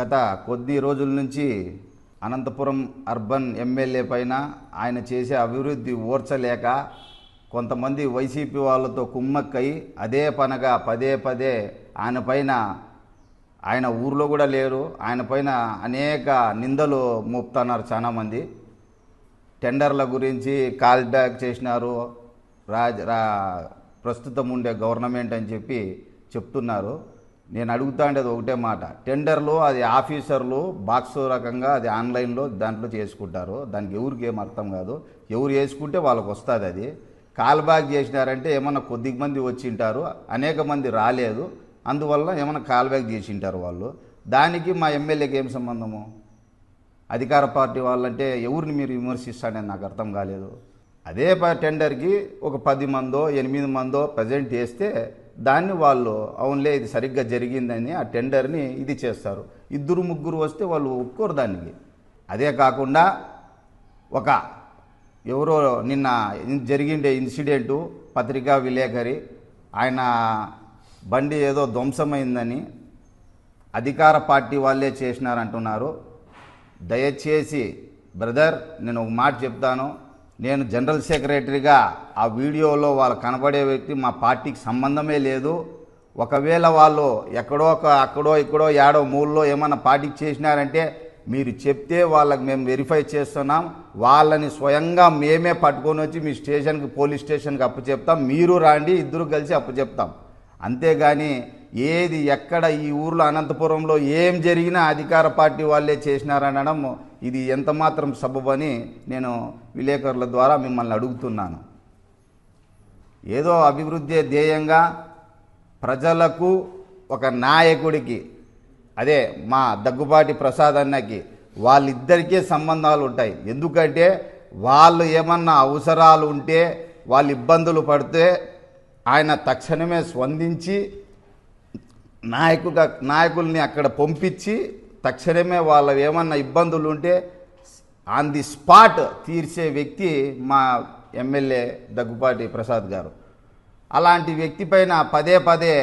గత కొద్ది రోజుల నుంచి అనంతపురం అర్బన్ ఎమ్మెల్యే పైన ఆయన చేసే అభివృద్ధి ఓర్చలేక కొంతమంది వైసీపీ వాళ్ళతో కుమ్మక్కై అదే పనగా పదే పదే ఆయన పైన ఆయన ఊర్లో కూడా లేరు. ఆయన పైన అనేక నిందలు మోపుతున్నారు చాలామంది. టెండర్ల గురించి కాల్ బ్యాక్ చేసినారు. రాజ్ రా ప్రస్తుతం ఉండే గవర్నమెంట్ అని చెప్పి చెప్తున్నారు. నేను అడుగుతా ఉండేది ఒకటే మాట. టెండర్లు అది ఆఫీసర్లు బాక్స్ రకంగా అది ఆన్లైన్లో దాంట్లో చేసుకుంటారు. దానికి ఎవరికి ఏం అర్థం కాదు. ఎవరు వేసుకుంటే వాళ్ళకి వస్తుంది అది. కాల్ బ్యాక్ చేసినారంటే ఏమన్నా కొద్ది మంది వచ్చింటారు అనేక మంది రాలేదు. అందువల్ల ఏమైనా కాల్ బ్యాక్ చేసింటారు వాళ్ళు. దానికి మా ఎమ్మెల్యేకి ఏం సంబంధము? అధికార పార్టీ వాళ్ళంటే ఎవరిని మీరు విమర్శిస్తాడని నాకు అర్థం కాలేదు. అదే ప- టెండర్కి ఒక పది మందో ఎనిమిది మందో ప్రజెంట్ చేస్తే దాన్ని వాళ్ళు అవునులే ఇది సరిగ్గా జరిగిందని ఆ టెండర్ని ఇది చేస్తారు. ఇద్దరు ముగ్గురు వస్తే వాళ్ళు ఒప్పుకోరు దానికి. అదే కాకుండా ఒక ఎవరో నిన్న జరిగిండే ఇన్సిడెంటు పత్రికా విలేకరి ఆయన బండి ఏదో ధ్వంసమైందని అధికార పార్టీ వాళ్ళే చేసినారంటున్నారు. దయచేసి బ్రదర్ నేను ఒక మాట చెప్తాను. నేను జనరల్ సెక్రటరీగా ఆ వీడియోలో వాళ్ళు కనబడే వ్యక్తి మా పార్టీకి సంబంధమే లేదు. ఒకవేళ వాళ్ళు ఎక్కడో ఒక అక్కడో ఇక్కడో ఏడో మూల్లో ఏమన్నా పార్టీకి చేసినారంటే మీరు చెప్తే వాళ్ళకి మేము వెరిఫై చేస్తున్నాం. వాళ్ళని స్వయంగా మేమే పట్టుకొని వచ్చి మీ స్టేషన్కి పోలీస్ స్టేషన్కి అప్పచెప్తాం మీరు రాండి ఇద్దరు కలిసి అప్పచెప్తాం అంతేగాని ఏది ఎక్కడ ఈ ఊర్లో అనంతపురంలో ఏం జరిగినా అధికార పార్టీ వాళ్ళే చేసినారనడం ఇది ఎంత మాత్రం సబబని నేను విలేకరుల ద్వారా మిమ్మల్ని అడుగుతున్నాను. ఏదో అభివృద్ధి ధ్యేయంగా ప్రజలకు ఒక నాయకుడికి అదే మా దగ్గుబాటి ప్రసాద్ అన్నకి వాళ్ళిద్దరికీ సంబంధాలు ఉంటాయి. ఎందుకంటే వాళ్ళు ఏమన్నా అవసరాలు ఉంటే వాళ్ళు ఇబ్బందులు పడితే ఆయన తక్షణమే స్పందించి నాయకుగా నాయకుల్ని అక్కడ పంపించి తక్షణమే వాళ్ళ ఏమన్నా ఇబ్బందులు ఉంటే ఆన్ ది స్పాట్ తీర్చే వ్యక్తి మా ఎమ్మెల్యే దగ్గుపాటి ప్రసాద్ గారు. అలాంటి వ్యక్తి పైన పదే పదే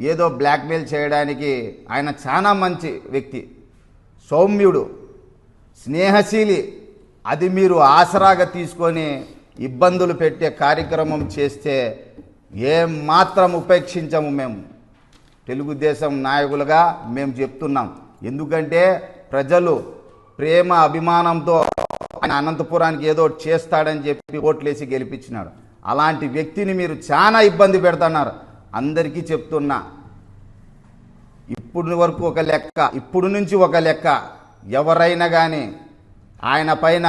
ఏదో బ్లాక్మెయిల్ చేయడానికి ఆయన చాలా మంచి వ్యక్తి సౌమ్యుడు స్నేహశీలి. అది మీరు ఆసరాగా తీసుకొని ఇబ్బందులు పెట్టే కార్యక్రమం చేస్తే ఏం మాత్రం ఉపేక్షించము మేము. తెలుగుదేశం నాయకులుగా మేము చెప్తున్నాం. ఎందుకంటే ప్రజలు ప్రేమ అభిమానంతో ఆయన అనంతపురానికి ఏదో చేస్తాడని చెప్పి ఓట్లేసి గెలిపించినాడు అలాంటి వ్యక్తిని మీరు చాలా ఇబ్బంది పెడుతున్నారు. అందరికీ చెప్తున్నా ఇప్పుడు వరకు ఒక లెక్క ఇప్పుడు నుంచి ఒక లెక్క ఎవరైనా కానీ ఆయన పైన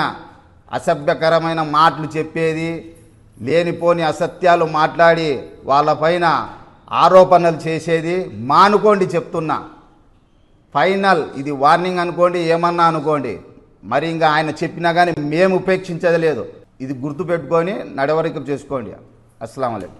అసభ్యకరమైన మాటలు చెప్పేది లేనిపోని అసత్యాలు మాట్లాడి వాళ్ళపైన ఆరోపణలు చేసేది మానుకోండి చెప్తున్నా. ఫైనల్ ఇది వార్నింగ్ అనుకోండి ఏమన్నా అనుకోండి. మరి ఇంకా ఆయన చెప్పినా కానీ మేము ఉపేక్షించదలేదు ఇది గుర్తుపెట్టుకొని నడవరికం చేసుకోండి. అస్సలం అయికం